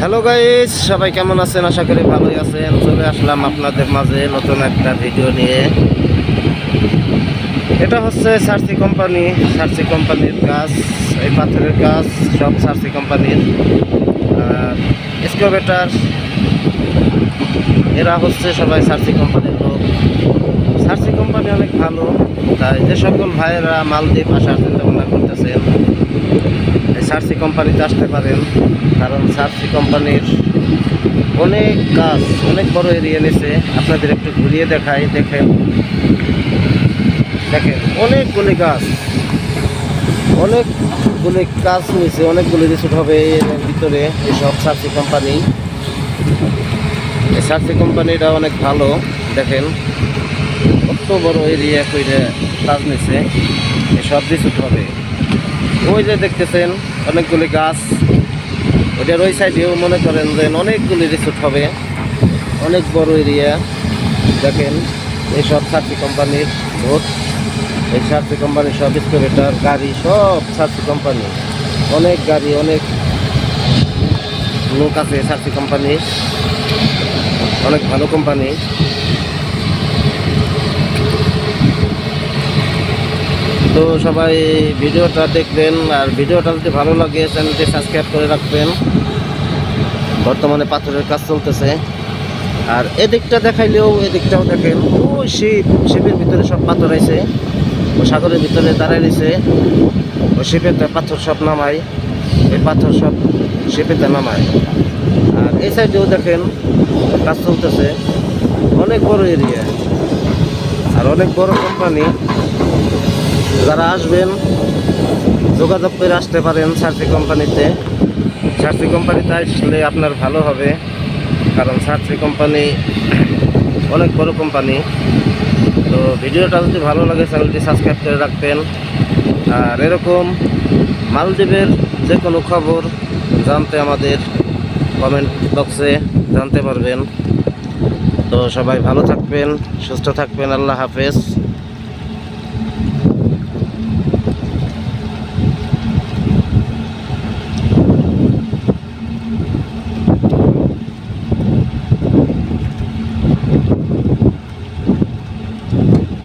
Hello guys সবাই কেমন আছেন? আশা করি ভালোই আছেন। চলে আসলাম আপনাদের মাঝে নতুন একটা ভিডিও নিয়ে। এটা হচ্ছে সার্সি কোম্পানি সার্সি কোম্পানির কাজ, এই পাথরের কাজ, সব সার্সি কোম্পানির স্কোভেটার এরা হচ্ছে সবাই সার্সি কোম্পানির লোক। সার্সি কোম্পানি অনেক ভালো। তাই যে সকল ভাইয়েরা মালদ্বীপ আসার চিন্তা ভাবনা করতেছেন সার্সি কোম্পানিতে আসতে পারেন, কারণ সার্সি কোম্পানির অনেক কাজ, অনেক বড় এরিয়া নিছে। আপনাদের একটু ঘুরিয়ে দেখাই, দেখেন। দেখেন, অনেকগুলি গাছ, অনেকগুলি কাজ নিছে, অনেকগুলি রিসোর্ট হবে এর ভিতরে, এইসব সার্সি কোম্পানি। এই সার্সি কোম্পানিটা অনেক ভালো, দেখেন। কত বড় এরিয়া কইরে কাজ নিছে, এসব রিসোর্ট হবে। ওই যে দেখতেছেন অনেকগুলি গাছ। ওইটার ওই সাইডেও মনে করেন যে অনেকগুলি রিসোর্ট হবে। অনেক বড় এরিয়া দেখেন এইসব সার্সি কোম্পানির ভোট এই সার্সি কোম্পানির সব স্টোরেটার গাড়ি, সব সার্সি কোম্পানি অনেক গাড়ি, অনেক লোক আছে সার্সি কোম্পানির অনেক ভালো কোম্পানি তো সবাই ভিডিওটা দেখবেন আর ভিডিওটা যদি ভালো লাগে, চ্যানেলটি সাবস্ক্রাইব করে রাখবেন। বর্তমানে পাথরের কাজ চলতেছে। আর এদিকটা দেখাইলেও এদিকটাও দেখেন, ওই শিপ শিপের ভিতরে সব পাথর আছে ও সাগরের ভিতরে দাঁড়াই রয়েছে ও শিপেতে পাথর সব নামায়, এই পাথর সব শিপেতে নামায়। আর এই সাইডেও দেখেন, কাজ চলতেছে। অনেক বড় এরিয়া আর অনেক বড় কোম্পানি যারা আসবেন, যোগাযোগ করে আসতে পারেন সার্সি কোম্পানিতে। সার্সি কোম্পানিতে আসলে আপনার ভালো হবে, কারণ সার্সি কোম্পানি অনেক বড় কোম্পানি। তো ভিডিওটা যদি ভালো লাগে, চ্যানেলটি সাবস্ক্রাইব করে রাখবেন। আর এরকম মালদ্বীপের যে কোনো খবর জানতে আমাদের কমেন্ট বক্সে জানতে পারবেন। তো সবাই ভালো থাকবেন, সুস্থ থাকবেন, আল্লাহ হাফেজ।